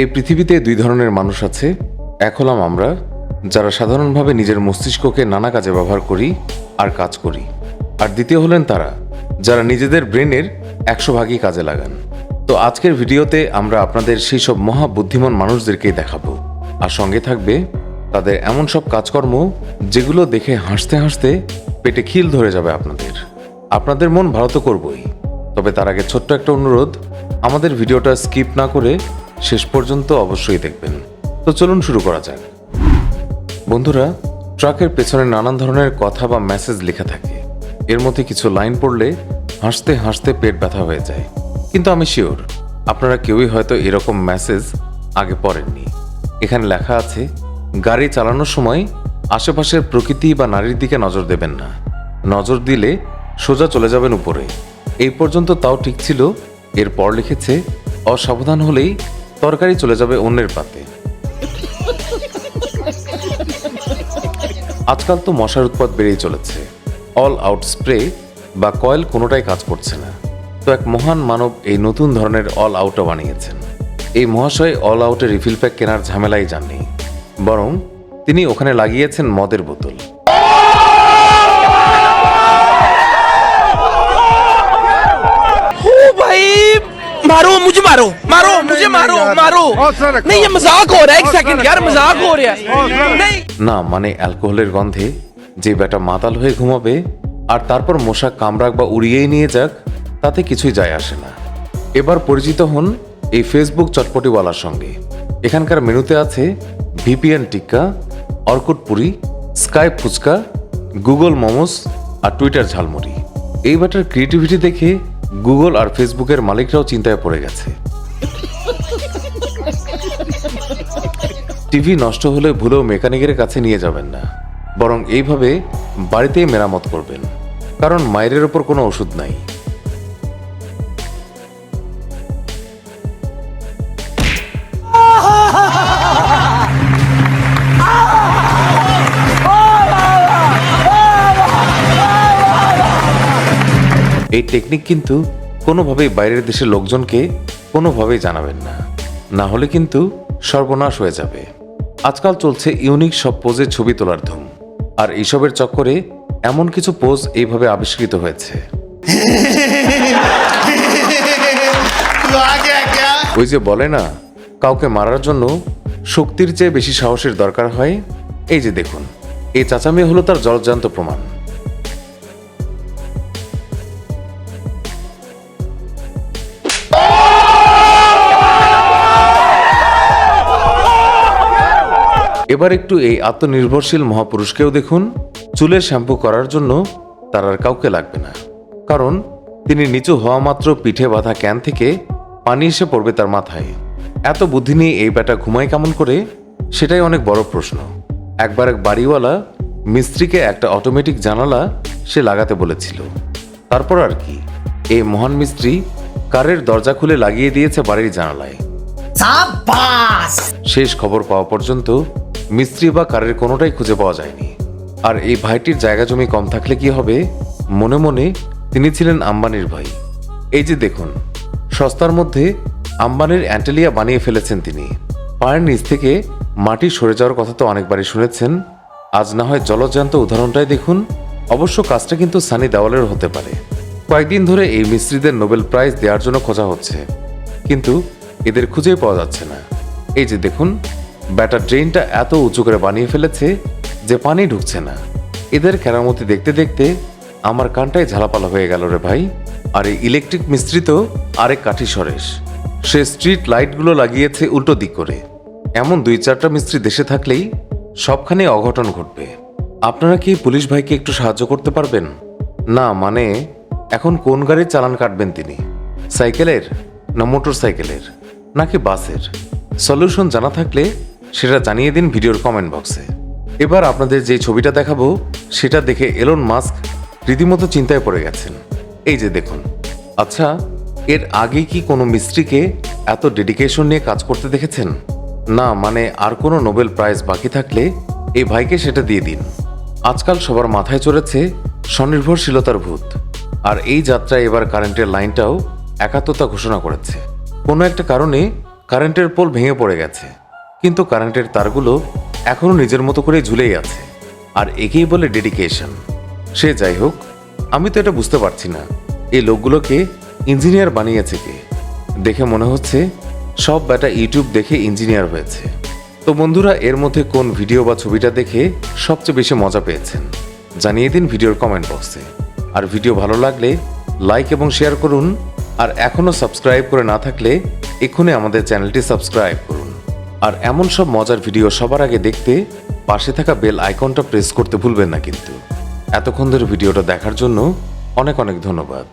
এই পৃথিবীতে দুই ধরনের মানুষ আছে, এক হলাম আমরা, যারা সাধারণভাবে নিজের মস্তিষ্ককে নানা কাজে ব্যবহার করি আর কাজ করি। আর দ্বিতীয় হলেন তারা, যারা নিজেদের ব্রেনের একশো ভাগই কাজে লাগান। তো আজকের ভিডিওতে আমরা আপনাদের সেই সব মহা বুদ্ধিমান মানুষদেরকেই দেখাবো। আর সঙ্গে থাকবে তাদের এমন সব কাজকর্ম, যেগুলো দেখে হাসতে হাসতে পেটে খিল ধরে যাবে আপনাদের। আপনাদের মন ভালো তো করবই, তবে তার আগে ছোট্ট একটা অনুরোধ, আমাদের ভিডিওটা স্কিপ না করে শেষ পর্যন্ত অবশ্যই দেখবেন। তো চলুন শুরু করা যাক। বন্ধুরা, ট্রাকের পেছনে নানান ধরনের কথা বা মেসেজ লেখা থাকে। এর মধ্যে কিছু লাইন পড়লে হাসতে হাসতে পেট ব্যথা হয়ে যায়। কিন্তু আমি শিওর, আপনারা কেউই হয়তো এরকম মেসেজ আগে পড়েননি। এখানে লেখা আছে, গাড়ি চালানোর সময় আশেপাশের প্রকৃতি বা নারীর দিকে নজর দেবেন না। নজর দিলে সোজা চলে যাবেন উপরে। এই পর্যন্ত তাও ঠিক ছিল। এরপর লিখেছে, অসাবধান হলেই তরকারি চলে যাবে অন্যের পাতে। আজকাল তো মশার উৎপাদ বেড়েই চলেছে। অল আউট স্প্রে বা কয়েল কোনোটাই কাজ করছে না। তো এক মহান মানব এই নতুন ধরনের অল আউটও বানিয়েছেন। এই মহাশয় অল আউটের রিফিল প্যাক কেনার ঝামেলাই যাননি বরং তিনি ওখানে লাগিয়েছেন মদের বোতল। मारो मुझे मारो मारो हौसला रखो। नहीं ये मजाक हो रहा है एक हौसला सेकंड यार रखो। मजाक हो रहा है हौसला रखो। नहीं না মানে অ্যালকোহলের গন্ধে যে বেটা মাতাল হয়ে ঘুমাবে আর তারপর মশা কামড়াক বা উড়িয়েই নিয়ে যাক তাতে কিছুই যায় আসে না এবার পরিচিত হন এই ফেসবুক চটপটিওয়ালার সঙ্গে এখানকার মেনুতে আছে VPN tikka Orkut puri sky fuchka Google momos আর টুইটার ঝালমুড়ি এই বেটার ক্রিয়েটিভিটি দেখে গুগল আর ফেসবুকের মালিকরাও চিন্তায় পড়ে গেছে টিভি নষ্ট হলে ভুলেও মেকানিকের কাছে নিয়ে যাবেন না। বরং এইভাবে বাড়িতেই মেরামত করবেন। কারণ মায়ের ওপর কোনো ওষুধ নাই। এই টেকনিক কিন্তু কোনোভাবেই বাইরের দেশের লোকজনকে কোনোভাবেই জানাবেন না। না হলে কিন্তু সর্বনাশ হয়ে যাবে। আজকাল চলছে ইউনিক সব পোজে ছবি তোলার ধুম। আর এইসবের চক্করে এমন কিছু পোজ এইভাবে আবিষ্কৃত হয়েছে। ওই যে বলে না কাউকে মারার জন্য শক্তির চেয়ে বেশি সাহসের দরকার হয় এই যে দেখুন এই চাচামি হলো তার জলজান্ত প্রমাণ। এবার একটু এই আত্মনির্ভরশীল মহাপুরুষকেও দেখুন। চুলের শ্যাম্পু করার জন্য তার আর কাউকে লাগবে না। কারণ তিনি নিচু হওয়া মাত্র পিঠে বাঁধা ক্যান থেকে পানি এসে পড়বে তার মাথায়। এত বুদ্ধি নিয়ে এই বেটা ঘুমায় কেমন করে? সেটাই অনেক বড় প্রশ্ন। একবার এক বাড়িওয়ালা মিস্ত্রিকে একটা অটোমেটিক জানালা সে লাগাতে বলেছিল। তারপর আর কি? এই মহান মিস্ত্রি কারের দরজা খুলে লাগিয়ে দিয়েছে বাড়ির জানালায়। শেষ খবর পাওয়া পর্যন্ত মিস্ত্রি বা কারের কোনোটাই খুঁজে পাওয়া যায়নি। আর এই ভাইটির জায়গা জমি কম থাকলে কি হবে? মনে মনে তিনি ছিলেন আম্বানির ভাই। এই যে দেখুন, সস্তার মধ্যে আম্বানির অ্যান্টেলিয়া বানিয়ে ফেলেছেন তিনি। পায়ের নিচ থেকে মাটি সরে যাওয়ার কথা তো অনেকবারই শুনেছেন। আজ না হয় জলজ্যান্ত উদাহরণটাই দেখুন। অবশ্য কাজটা কিন্তু সানি দেওয়ালের হতে পারে। কয়েকদিন ধরে এই মিস্ত্রিদের নোবেল প্রাইজ দেওয়ার জন্য খোঁজা হচ্ছে। কিন্তু এদের খুঁজেই পাওয়া যাচ্ছে না। এই যে দেখুন ব্যাটার ড্রেনটা এত উঁচু করে বানিয়ে ফেলেছে যে পানি ঢুকছে না। এদের কেরামতি দেখতে দেখতে আমার কানটাই ঝালাপালা হয়ে গেল রে ভাই। আর এই ইলেকট্রিক মিস্ত্রি তো আরেক কাঠি সরেশ। সে স্ট্রিট লাইটগুলো লাগিয়েছে উল্টো দিক করে। এমন দুই চারটা মিস্ত্রি দেশে থাকলেই সবখানে অঘটন ঘটবে। আপনারা কি পুলিশ ভাইকে একটু সাহায্য করতে পারবেন? না মানে এখন কোন গাড়ির চালান কাটবেন তিনি? সাইকেলের না মোটর সাইকেলের নাকি বাসের? সলিউশন জানা থাকলে সেটা জানিয়ে দিন ভিডিওর কমেন্ট বক্সে এবার আপনাদের যে ছবিটা দেখাবো, সেটা দেখে এলন মাস্ক রীতিমতো চিন্তায় পড়ে গেছেন। এই যে দেখুন। আচ্ছা এর আগে কি কোনো মিস্ত্রিকে এত ডেডিকেশন নিয়ে কাজ করতে দেখেছেন? না মানে আর কোনো নোবেল প্রাইজ বাকি থাকলে এই ভাইকে সেটা দিয়ে দিন। আজকাল সবার মাথায় চড়েছে স্বনির্ভরশীলতার ভূত। আর এই যাত্রায় এবার কারেন্টের লাইনটাও একাত্মতা ঘোষণা করেছে। কোনো একটা কারণে কারেন্টের পোল ভেঙে পড়ে গেছে। কিন্তু কারেন্টের তারগুলো এখনও নিজের মতো করে ঝুলেই আছে। আর একেই বলে ডেডিকেশন। সে যাই হোক, আমি তো এটা বুঝতে পারছি না। এই লোকগুলোকে ইঞ্জিনিয়ার বানিয়েছে কে? দেখে মনে হচ্ছে সব ব্যাটা ইউটিউব দেখে ইঞ্জিনিয়ার হয়েছে। তো বন্ধুরা, এর মধ্যে কোন ভিডিও বা ছবিটা দেখে সবচেয়ে বেশি মজা পেয়েছেন? জানিয়ে দিন ভিডিওর কমেন্ট বক্সে আর ভিডিও ভালো লাগলে লাইক এবং শেয়ার করুন। আর এখনও সাবস্ক্রাইব করে না থাকলে এক্ষুনি আমাদের চ্যানেলটি সাবস্ক্রাইব করুন। আর এমন সব মজার ভিডিও সবার আগে দেখতে পাশে থাকা বেল আইকনটা প্রেস করতে ভুলবেন না কিন্তু। এতক্ষণ ধরে ভিডিওটা দেখার জন্য অনেক অনেক ধন্যবাদ।